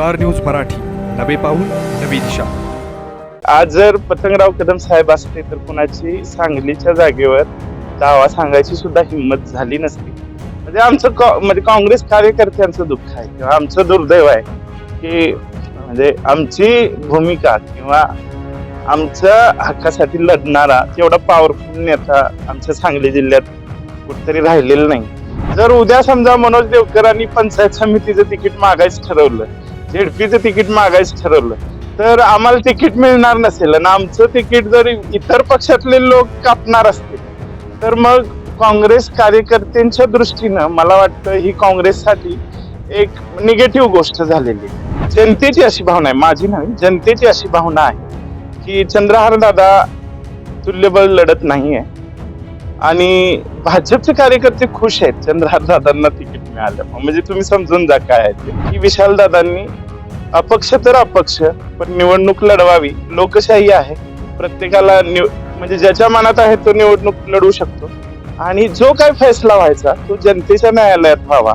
Star News Marathi. नवे पाऊल नवी दिशा. आज जर पतंगराव कदम साहेब असते तर कुणाची सांगलीच्या जागेवर दावा सांगायची सुद्धा हिंमत झाली नसती. म्हणजे आमचं कॉ- म्हणजे काँग्रेस कार्यकर्त्यांचं दुःख आहे किंवा आमचं दुर्दैव आहे की म्हणजे आमची भूमिका किंवा आमच्या हक्कासाठी लढणारा तेवढा पॉवरफुल नेता आमच्या सांगली जिल्ह्यात कुठतरी राहिलेला नाही. जर उद्या समजा मनोज देवकरांनी पंचायत समितीचं तिकीट मागायचं ठरवलं झेडपीचं तिकीट मागायचं ठरवलं तर आम्हाला तिकीट मिळणार नसेल आणि आमचं तिकीट जर इतर पक्षातले लोक कापणार असतील तर मग काँग्रेस कार्यकर्त्यांच्या दृष्टीनं मला वाटतं ही काँग्रेससाठी एक निगेटिव्ह गोष्ट झालेली आहे. जनतेची अशी भावना आहे माझी नाही जनतेची अशी भावना आहे की चंद्रहार दादा तुल्यबळ लढत नाही आहे आणि भाजपचे कार्यकर्ते खुश आहेत. चंद्रहार दादांना तिकीट मिळालं. म्हणजे तुम्ही समजून जा काय आहे ते. की विशाल दादांनी अपक्ष तर अपक्ष पण निवडणूक लढवावी. लोकशाही आहे. प्रत्येकाला निव म्हणजे ज्याच्या मनात आहे तो निवडणूक लढवू शकतो. आणि जो काय फैसला व्हायचा तो जनतेच्या न्यायालयात व्हावा.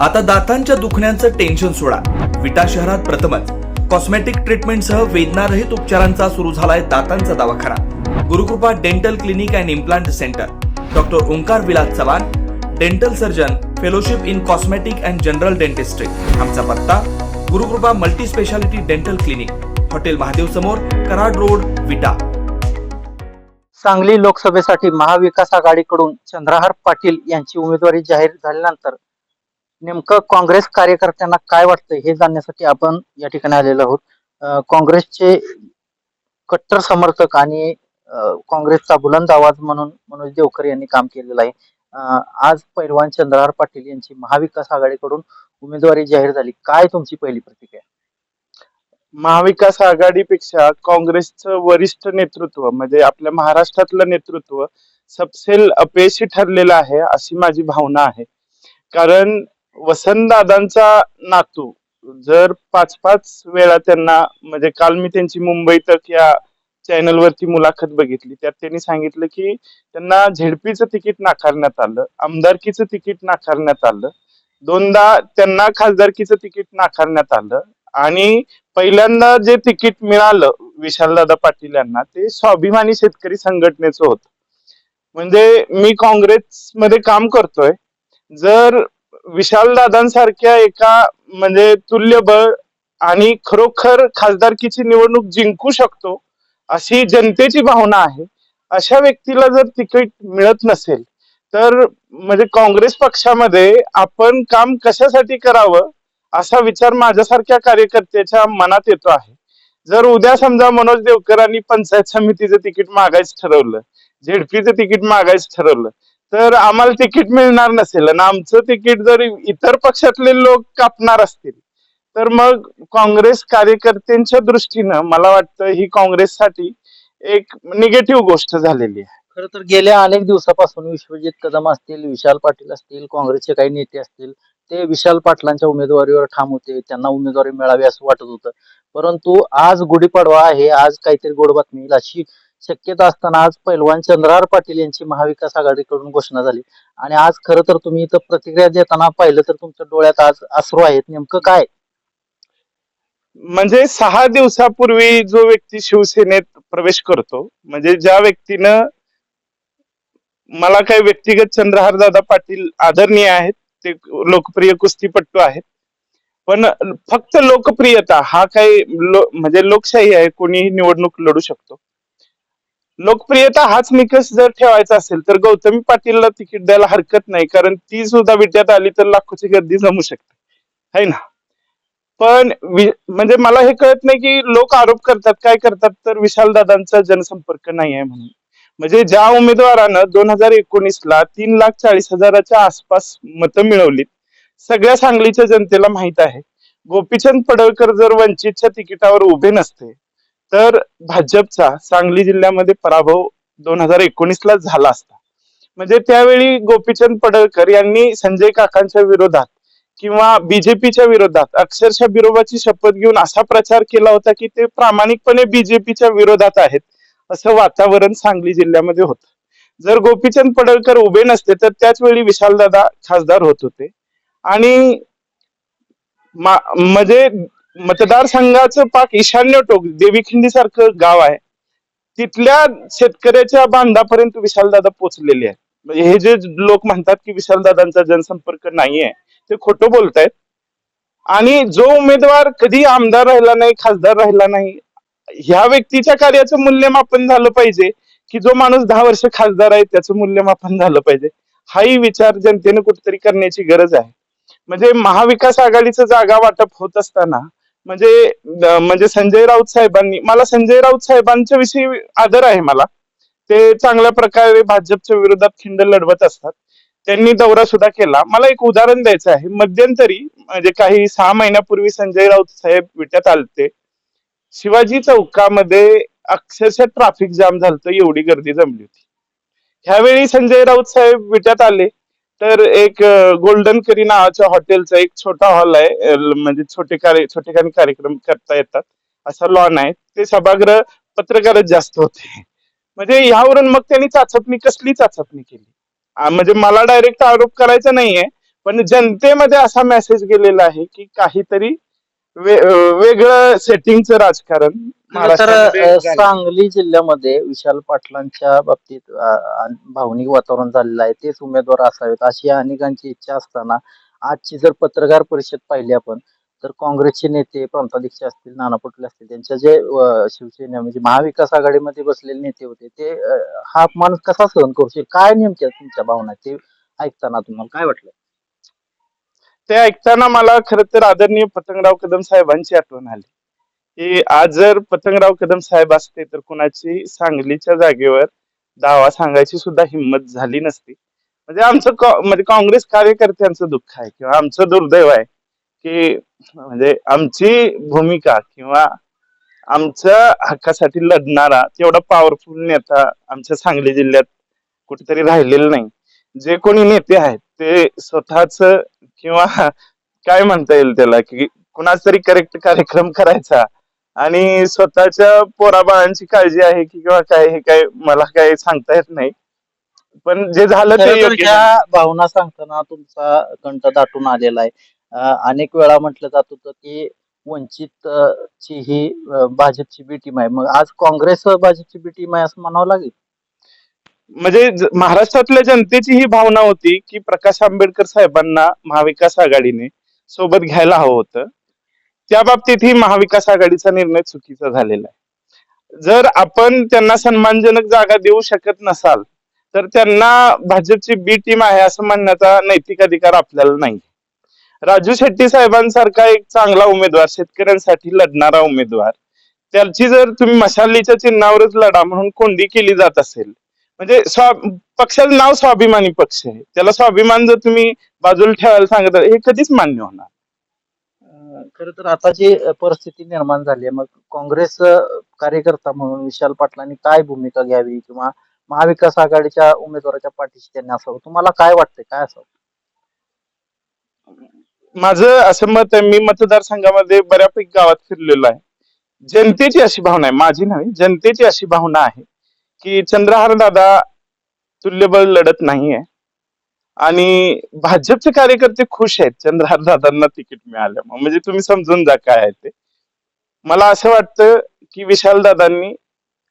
आता दातांच्या दुखण्याचं टेन्शन सोडा. विटा शहरात प्रथमच. कॉस्मेटिक ट्रीटमेंटसह वेदनारहित उपचारांचा सुरू झालाय दातांचा दवाखाना. Gurukrupa dental clinic and implant centre doctor Omkar Vilas Chavan dental surgeon fellowship in cosmetic and general dentistry आमचा पत्ता Gurukrupa multi speciality dental clinic hotel Mahadev समोर कराड रोड विटा. सांगली लोकसभेसाठी महाविकास आघाडीकडून चंद्रहार पाटील यांची उमेदवारी जाहीर झाल्यानंतर नेमकं काँग्रेस कार्यकर्त्यांना काय वाटतं हे जाणण्यासाठी आपण या ठिकाणी आलेलो आहोत. काँग्रेसचे कट्टर समर्थक आणि काँग्रेसचा बुलंद आवाज म्हणून मनोज देवकर यांनी काम केलेलं आहे. आज पैलवान चंद्रहार पाटील यांची महाविकास आघाडीकडून उमेदवारी जाहीर झाली. काय तुमची पहिली प्रतिक्रिया? महाविकास आघाडीपेक्षा काँग्रेसचं वरिष्ठ नेतृत्व म्हणजे आपल्या महाराष्ट्रातलं नेतृत्व सपसेल अपयशी ठरलेलं आहे अशी माझी भावना आहे. कारण वसंतदादांचा नातू. जर पाच पाच वेळा त्यांना म्हणजे काल मी त्यांची मुंबई तक या चॅनलवरती मुलाखत बघितली त्यात त्यांनी सांगितलं की त्यांना झेडपीचं तिकीट नाकारण्यात आलं आमदारकीचं तिकीट नाकारण्यात आलं दोनदा त्यांना खासदारकीचं तिकीट नाकारण्यात आलं आणि पहिल्यांदा जे तिकीट मिळालं विशालदादा पाटील यांना ते स्वाभिमानी शेतकरी संघटनेचं होतं. म्हणजे मी काँग्रेसमध्ये काम करतोय. जर विशाल दादांसारख्या एका म्हणजे तुल्यबळ आणि खरोखर खासदारकीची निवडणूक जिंकू शकतो अशी जनतेची भावना आहे. अशा व्यक्तीला जर तिकीट मिळत नसेल तर म्हणजे काँग्रेस पक्षामध्ये आपण काम कशासाठी करावं असा विचार माझ्यासारख्या कार्यकर्त्याच्या मनात येतो आहे. जर उद्या समजा मनोज देवकरांनी पंचायत समितीचं तिकीट मागायचं ठरवलं झेडपीचं तिकीट मागायचं ठरवलं तर आम्हाला तिकीट मिळणार नसेल. आणि आमचं तिकीट जर इतर पक्षातले लोक कापणार असतील तर मग काँग्रेस कार्यकर्त्यांच्या दृष्टीनं मला वाटतं ही काँग्रेससाठी एक निगेटिव्ह गोष्ट झालेली आहे. खरं तर गेल्या अनेक दिवसापासून विश्वजित कदम असतील विशाल पाटील असतील काँग्रेसचे काही नेते असतील ते विशाल पाटलांच्या उमेदवारीवर ठाम होते त्यांना उमेदवारी मिळावी असं वाटत होतं. परंतु आज गुढीपाडवा आहे आज काहीतरी गोड बातमी येईल अशी शक्यता असताना आज पैलवान चंद्रहार पाटील यांची महाविकास आघाडीकडून घोषणा झाली. आणि आज खरं तर तुम्ही इथं प्रतिक्रिया देताना पाहिलं तर तुमच्या डोळ्यात आज अश्रू आहेत. नेमकं काय? म्हणजे सहा दिवसापूर्वी जो व्यक्ती शिवसेनेत प्रवेश करतो म्हणजे ज्या व्यक्तीनं मला काही व्यक्तिगत चंद्रहार दादा पाटील आदरणीय आहेत ते लोकप्रिय कुस्तीपट्टू आहेत. पण फक्त लोकप्रियता हा काही लो, म्हणजे लोकशाही आहे कोणीही निवडणूक लढू शकतो. लोकप्रियता हाच निकष जर ठेवायचा असेल तर गौतमी पाटीलला तिकीट द्यायला हरकत नाही कारण ती सुद्धा विद्यात आली तर लाखोची गर्दी जमू शकते. है ना? पण म्हणजे मला हे कळत नाही की लोक आरोप करतात काय करतात तर विशालदादांचा जनसंपर्क नाही आहे म्हणून. म्हणजे ज्या उमेदवारानं दोन हजार एकोणीस ला तीन लाख चाळीस हजाराच्या आसपास मतं मिळवलीत सगळ्या सांगलीच्या जनतेला माहीत आहे. गोपीचंद पडळकर जर वंचितच्या तिकिटावर उभे नसते तर भाजपचा सांगली जिल्ह्यामध्ये पराभव दोन हजार एकोणीस ला झाला असता. म्हणजे त्यावेळी गोपीचंद पडळकर यांनी संजय काकांच्या विरोधात किंवा बीजेपीच्या विरोधात अक्षरशः विरोधाची शपथ घेऊन असा प्रचार केला होता की ते प्रामाणिकपणे बीजेपीच्या विरोधात आहेत. असं वातावरण सांगली जिल्ह्यामध्ये होतं. जर गोपीचंद पडळकर उभे नसते तर त्याच वेळी विशालदादा खासदार होत होते. आणि म्हणजे मतदारसंघाचं पाक ईशान्य टोक देवीखिंडी सारखं गाव आहे. तिथल्या शेतकऱ्याच्या बांधापर्यंत विशालदादा पोचलेले आहेत. म्हणजे हे जे लोक म्हणतात की विशालदादांचा जनसंपर्क नाहीये ते खोटं बोलतायत. आणि जो उमेदवार कधी आमदार राहिला नाही खासदार राहिला नाही ह्या व्यक्तीच्या कार्याचं मूल्यमापन झालं पाहिजे की जो माणूस दहा वर्ष खासदार आहे त्याचं मूल्यमापन झालं पाहिजे. हाही विचार जनतेने कुठेतरी करण्याची गरज आहे. म्हणजे महाविकास आघाडीचं जागा वाटप होत असताना म्हणजे म्हणजे संजय राऊत साहेबांनी मला संजय राऊत साहेबांच्या विषयी आदर आहे मला. ते चांगल्या प्रकारे भाजपच्या विरोधात खिंड लढवत असतात. त्यांनी दौरा सुद्धा केला. मला एक उदाहरण द्यायचं आहे. मध्यंतरी म्हणजे काही सहा महिन्यापूर्वी संजय राऊत साहेब विट्यात आलते. शिवाजी चौकामध्ये अक्षरशः ट्रॅफिक जाम झालं एवढी गर्दी जमली होती. ह्यावेळी संजय राऊत साहेब विट्यात आले. तर एक गोल्डन करी नावाच्या हॉटेलचा एक छोटा हॉल आहे. म्हणजे छोटे कार्य छोटेखानी कार्यक्रम करता येतात. असा लॉन आहे. ते सभागृह पत्रकारच जास्त होते. म्हणजे ह्यावरून मग त्यांनी चाचपणी कसली चाचपणी केली? म्हणजे मला डायरेक्ट आरोप करायचा नाहीये पण जनतेमध्ये असा मेसेज गेलेला आहे की काहीतरी वेगळं सेटिंगचं राजकारण तर महाराष्ट्रामध्ये. सांगली जिल्ह्यामध्ये विशाल पाटलांच्या बाबतीत अ, अ, भावनिक वातावरण झालेलं आहे तेच उमेदवार असावेत अशी अनेकांची इच्छा असताना आजची जर पत्रकार परिषद पाहिली आपण तर काँग्रेसचे नेते प्रांताध्यक्ष असतील नाना पटोले असतील त्यांच्या जे अ, शिवसेना म्हणजे महाविकास आघाडीमध्ये बसलेले नेते होते ते अ, हा अपमान कसा सहन करू शकेल काय नेमक्या तुमच्या भावना आहेत? ते ऐकताना तुम्हाला काय वाटलं ते ऐकताना मला खर तर आदरणीय पतंगराव कदम साहेबांची आठवण आली. की आज जर पतंगराव कदम साहेब असते तर कुणाची सांगलीच्या जागेवर दावा सांगायची सुद्धा हिंमत झाली नसती. म्हणजे आमचं म्हणजे काँग्रेस कार्यकर्त्यांचं दुःख आहे किंवा आमचं दुर्दैव आहे की म्हणजे आमची भूमिका किंवा आमच्या हक्कासाठी लढणारा तेवढा पॉवरफुल नेता आमच्या सांगली जिल्ह्यात कुठेतरी राहिलेला नाही. जे कोणी नेते आहेत ते स्वतःच किंवा काय म्हणता येईल त्याला की कुणाच तरी करेक्ट कार्यक्रम करायचा. आणि स्वतःच्या पोराबाळांची काळजी आहे की किंवा काय हे काय मला काय सांगता येत नाही. पण जे झालं ते योग्य भावना सांगताना तुमचा कंठ दाटून आलेला आहे अनेक वेळा म्हटलं जात होतं की वंचित ची ही भाजपची बी टीम आहे. मग आज काँग्रेस भाजपची बी टीम आहे असं म्हणावं लागेल? म्हणजे महाराष्ट्रातल्या जनतेची ही भावना होती की प्रकाश आंबेडकर साहेबांना महाविकास आघाडीने सोबत घ्यायला हवं होतं. त्या बाबतीत ही महाविकास आघाडीचा निर्णय चुकीचा झालेला आहे. जर आपण त्यांना सन्मानजनक जागा देऊ शकत नसाल तर त्यांना भाजपची बी टीम आहे असं म्हणण्याचा नैतिक अधिकार आपल्याला नाही. राजू शेट्टी साहेबांसारखा एक चांगला उमेदवार शेतकऱ्यांसाठी लढणारा उमेदवार त्याची जर तुम्ही मशालीच्या चिन्हावरच लढा म्हणून कोंडी केली जात असेल म्हणजे स्वा पक्षाचं नाव स्वाभिमानी पक्ष आहे. त्याला स्वाभिमान जर तुम्ही बाजूला ठेवायला सांगत हे कधीच मान्य होणार खरं तर आता जी परिस्थिती निर्माण झाली आहे मग काँग्रेस कार्यकर्ता म्हणून विशाल पाटलांनी काय भूमिका घ्यावी किंवा महाविकास आघाडीच्या उमेदवाराच्या पाठीशी त्यांनी असावं? तुम्हाला काय वाटतंय? काय असावं? माझं असं मत आहे मी मतदारसंघामध्ये बऱ्यापैकी गावात फिरलेलो आहे. जनतेची अशी भावना आहे माझी नव्हे जनतेची अशी भावना आहे. की चंद्रहार दादा तुल्यबळ लढत नाहीये. आणि भाजपचे कार्यकर्ते खुश आहेत चंद्रहार दादांना तिकीट मिळालं म्हणजे तुम्ही समजून जा काय आहे ते. मला असं वाटतं की विशाल दादांनी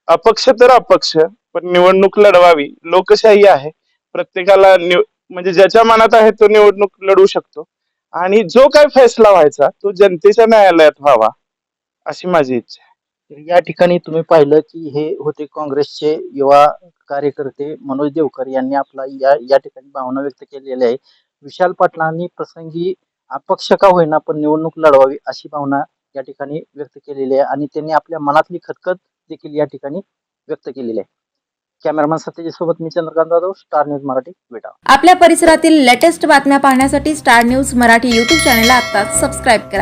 अपक्ष तर अपक्ष पण निवडणूक लढवावी. लोकशाही आहे. प्रत्येकाला निव- म्हणजे ज्याच्या मनात आहे तो निवडणूक लढवू शकतो. आणि जो काय फैसला व्हायचा तो जनतेच्या न्यायालयात व्हावा अशी माझी इच्छा आहे. तर या ठिकाणी तुम्ही पाहिलं की हे होते काँग्रेसचे युवा कार्यकर्ते मनोज देवकर यांनी आपला या या ठिकाणी भावना व्यक्त केलेली आहे. विशाल पाटलांनी प्रसंगी अपक्ष का होईना पण निवडणूक लढवावी अशी भावना या ठिकाणी व्यक्त केलेली आहे आणि त्यांनी आपल्या मनातली खतखत देखील या ठिकाणी व्यक्त केलेली आहे. कॅमेरामॅन सत्यजी सोबत मी चंद्रकांत जाधव स्टार न्यूज मराठी भेटा आपल्या परिसरातील लेटेस्ट बातम्या पाहण्यासाठी स्टार न्यूज मराठी यूट्यूब चॅनलला आता सबस्क्राईब करा.